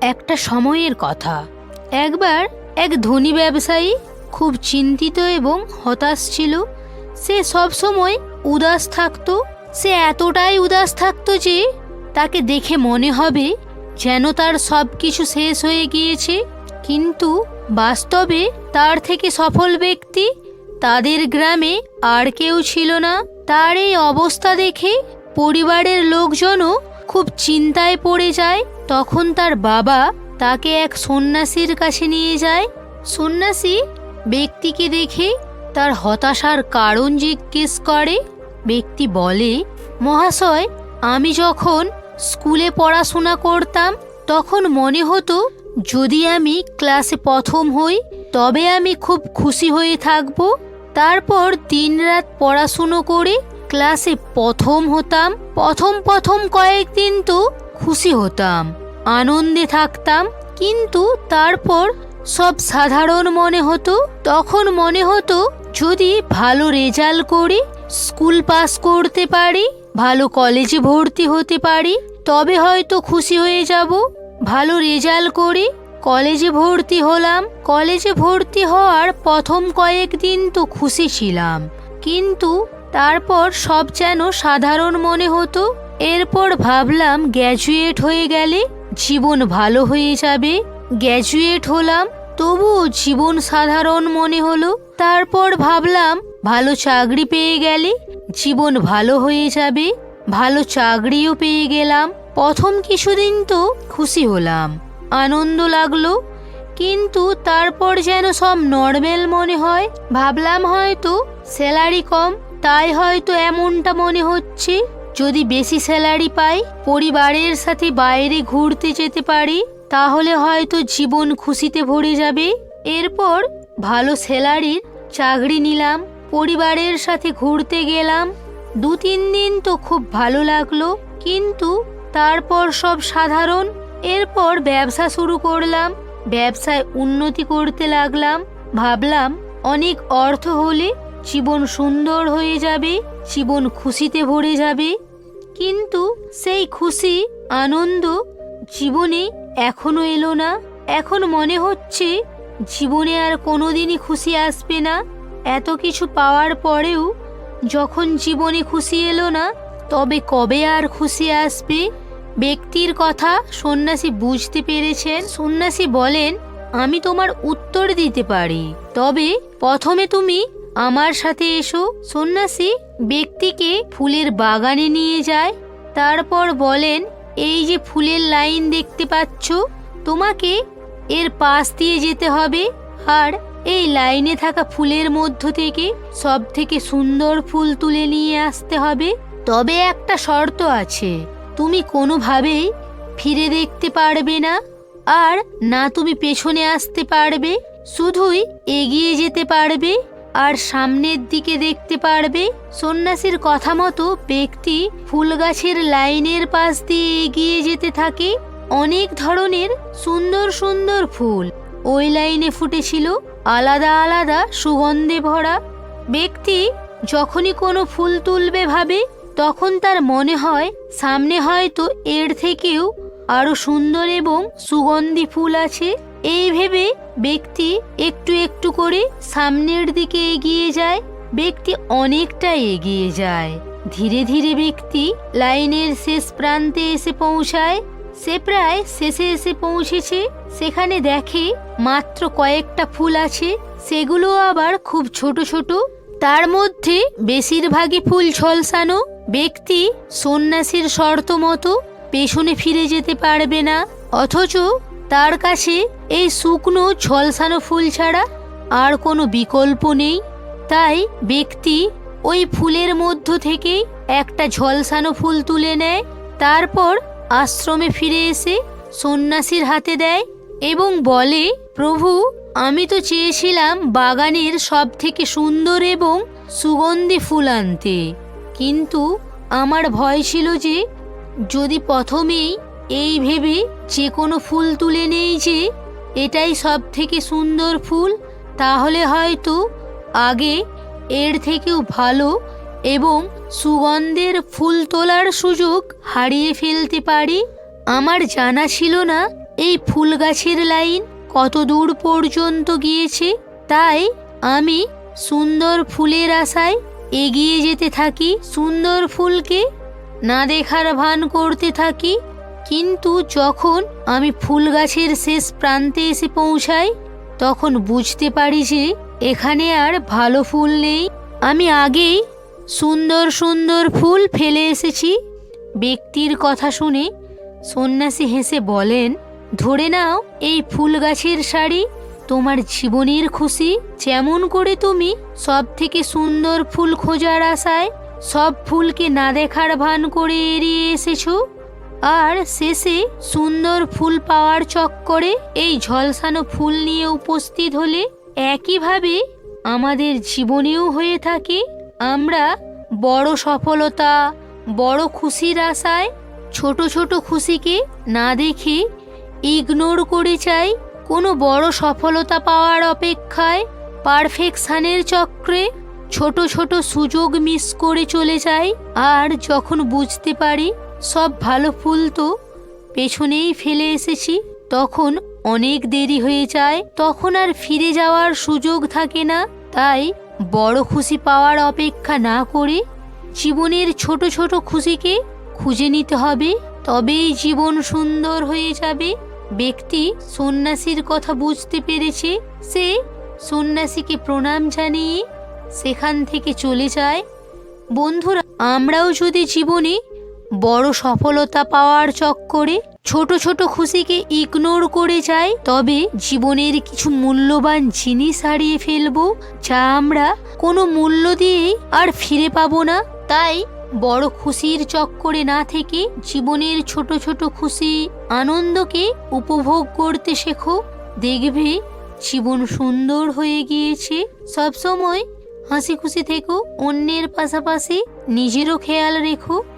একটা সময়ের কথা। একবার এক ধনী ব্যবসায়ী খুব চিন্তিত এবং হতাশ ছিল। সে সব সময় উদাস থাকতো। সে এতটাই উদাস থাকতো যে তাকে দেখে মনে হবে যেন তার সব কিছু শেষ হয়ে গিয়েছে। কিন্তু বাস্তবে তার থেকে সফল ব্যক্তি তাদের গ্রামে আর কেউ ছিল না। তার এই অবস্থা দেখে পরিবারের লোকজনও খুব চিন্তায় পড়ে যায়, তখন তার বাবা তাকে এক সন্ন্যাসীর কাছে নিয়ে যায়। সন্ন্যাসী ব্যক্তিকে দেখে তার হতাশার কারণ জিজ্ঞেস করে। ব্যক্তি বলে, মহাশয়, আমি যখন স্কুলে পড়াশোনা করতাম, তখন মনে হতো যদি আমি ক্লাসে প্রথম হই, তবে আমি খুব খুশি হয়ে থাকব। তারপর দিনরাত পড়াশুনো করে ক্লাসে প্রথম হতাম, প্রথম প্রথম কয়েকদিন তো খুশি হতাম, আনন্দে থাকতাম, কিন্তু তারপর সব সাধারণ মনে হতো, তখন মনে হতো যদি ভালো রেজাল্ট করি, স্কুল পাস করতে পারি, ভালো কলেজে ভর্তি হতে পারি, তবে হয়তো খুশি হয়ে যাব, ভালো রেজাল্ট করি, কলেজে ভর্তি হলাম, কলেজে ভর্তি হওয়ার প্রথম কয়েকদিন তো খুশি ছিলাম, কিন্তু তারপর সব যেন সাধারণ মনে হতো। এরপর ভাবলাম গ্র্যাজুয়েট হয়ে গেলে জীবন ভালো হয়ে যাবে। গ্র্যাজুয়েট হলাম, তবুও জীবন সাধারণ মনে হলো। তারপর ভাবলাম ভালো চাকরি পেয়ে গেলে জীবন ভালো হয়ে যাবে। ভালো চাকরিও পেয়ে গেলাম। প্রথম কিছুদিন তো খুশি হলাম, আনন্দ লাগল। কিন্তু তারপর যেন সব নর্মাল মনে হয়। ভাবলাম হয়তো স্যালারি কম তাই হয়তো এমনটা মনে হচ্ছে, যদি বেশি স্যালারি পাই, পরিবারের সাথে বাইরে ঘুরতে যেতে পারি, তাহলে হয়তো জীবন খুশিতে ভরে যাবে। এরপর ভালো স্যালারির চাকরি নিলাম, পরিবারের সাথে ঘুরতে গেলাম। দু তিন দিন তো খুব ভালো লাগল, কিন্তু তারপর সব সাধারণ। এরপর ব্যবসা শুরু করলাম, ব্যবসায় উন্নতি করতে লাগলাম। ভাবলাম অনেক অর্থ হলে জীবন সুন্দর হয়ে যাবে, জীবন খুশিতে ভরে যাবে। কিন্তু সেই খুশি, আনন্দ জীবনে এখনও এলো না। এখন মনে হচ্ছে জীবনে আর কোনোদিনই খুশি আসবে না। এত কিছু পাওয়ার পরেও যখন জীবনে খুশি এলো না, তবে কবে আর খুশি আসবে? ব্যক্তির কথা সন্ন্যাসী বুঝতে পেরেছেন। সন্ন্যাসী বলেন, আমি তোমার উত্তর দিতে পারি। তবে প্রথমে তুমি আমার সাথে এসো। সন্ন্যাসী ব্যক্তিকে ফুলের বাগানে নিয়ে যায়। তারপর বলেন, এই যে ফুলের লাইন দেখতে পাচ্ছ, তোমাকে এর পাশ দিয়ে যেতে হবে। আর এই লাইনে থাকা ফুলের মধ্য থেকে সব থেকে সুন্দর ফুল তুলে নিয়ে আসতে হবে। তবে একটা শর্ত আছে, তুমি কোনোভাবেই ফিরে দেখতে পারবে না। আর না তুমি পেছনে আসতে পারবে, শুধুই এগিয়ে যেতে পারবে। আর সামনের দিকে দেখতে পারবে সন্ন্যাসীর কথা মতো ব্যক্তি ফুল গাছের লাইনের পাশ দিয়ে এগিয়ে যেতে থাকে। অনেক ধরনের সুন্দর সুন্দর ফুল। ওই লাইনে ফুটেছিল আলাদা আলাদা সুগন্ধে ভরা। ব্যক্তি যখনই কোনো ফুল তুলবে ভাবে, তখন তার মনে হয় সামনে হয়তো এর থেকেও আরও সুন্দর এবং সুগন্ধি ফুল আছে। এই ভেবে ব্যক্তি একটু একটু করে সামনের দিকে এগিয়ে যায়। ব্যক্তি অনেকটা এগিয়ে যায়। ধীরে ধীরে ব্যক্তি লাইনের শেষ প্রান্তে এসে পৌঁছায়। সে প্রায় শেষে এসে পৌঁছেছে। সেখানে দেখে মাত্র কয়েকটা ফুল আছে। সেগুলো আবার খুব ছোট ছোট। তার মধ্যে বেশিরভাগই ফুল ঝলসানো ব্যক্তি সন্ন্যাসীর শর্ত মতো পেছনে ফিরে যেতে পারবে না। অথচ তার কাছে এই শুকনো ঝলসানো ফুল ছাড়া আর কোনো বিকল্প নেই। তাই ব্যক্তি ওই ফুলের মধ্য থেকে একটা ঝলসানো ফুল তুলে নেয়, তারপর আশ্রমে ফিরে এসে সন্ন্যাসীর হাতে দেয় এবং বলে, প্রভু, আমি তো চেয়েছিলাম বাগানের সব থেকে সুন্দর এবং সুগন্ধি ফুল আনতে। কিন্তু আমার ভয় ছিল যে যদি প্রথমেই এই ভেবে যে কোনো ফুল তুলে নেই যে, এটাই সব থেকে সুন্দর ফুল, তাহলে হয়তো আগে এর থেকেও ভালো এবং সুগন্ধের ফুল তোলার সুযোগ হারিয়ে ফেলতে পারি। আমার জানা ছিল না এই ফুল গাছের লাইন কত দূর পর্যন্ত গিয়েছে, তাই আমি সুন্দর ফুলের আশায় এগিয়ে যেতে থাকি, সুন্দর ফুলকে না দেখার ভান করতে থাকি। কিন্তু যখন আমি ফুল গাছের শেষ প্রান্তে এসে পৌঁছাই, তখন বুঝতে পারি যে এখানে আর ভালো ফুল নেই। আমি আগেই সুন্দর সুন্দর ফুল ফেলে এসেছি। ব্যক্তির কথা শুনে সন্ন্যাসী হেসে বলেন, ধরে নাও এই ফুল গাছের শাড়ি। তোমার জীবনের খুশি। যেমন করে তুমি সব থেকে সুন্দর ফুল খোঁজার আশায় সব ফুলকে না দেখার ভান করে এড়িয়ে এসেছ। আর শেষে সুন্দর ফুল পাওয়ার চক্করে এই ঝলসানো ফুল নিয়ে উপস্থিত হলে একইভাবে আমাদের জীবনেও হয়ে থাকে আমরা বড় সফলতা, বড় খুশির আশায় ছোট ছোট খুশিকে না দেখে ইগনোর করে চাই কোনো বড় সফলতা পাওয়ার অপেক্ষায় পারফেকশানের চক্রে ছোট ছোট সুযোগ মিস করে চলে যাই। আর যখন বুঝতে পারি সব ভালো ফুল তো পেছনেই ফেলে এসেছি। তখন অনেক দেরি হয়ে যায়, তখন আর ফিরে যাওয়ার সুযোগ থাকে না। তাই বড় খুশি পাওয়ার অপেক্ষা না করে জীবনের ছোট ছোট খুশিকে খুঁজে নিতে হবে। তবেই জীবন সুন্দর হয়ে যাবে। ব্যক্তি সন্ন্যাসীর কথা বুঝতে পেরেছে। সে সন্ন্যাসীকে প্রণাম জানিয়ে সেখান থেকে চলে যায়। বন্ধুরা, আমরাও যদি জীবনে বড় সফলতা পাওয়ার চক্করে ছোট ছোট খুশিকে ইগনোর করে যাই, তবে জীবনের কিছু মূল্যবান জিনিস হারিয়ে ফেলব, যা আমরা কোনো মূল্য দিয়েই আর ফিরে পাবো না। তাই বড় খুশির চক্করে না থেকে জীবনের ছোট ছোট খুশি আনন্দকে উপভোগ করতে শেখো। দেখবে জীবন সুন্দর হয়ে গিয়েছে। সবসময় হাসি খুশি থেকো, অন্যের পাশাপাশি নিজেরও খেয়াল রেখো।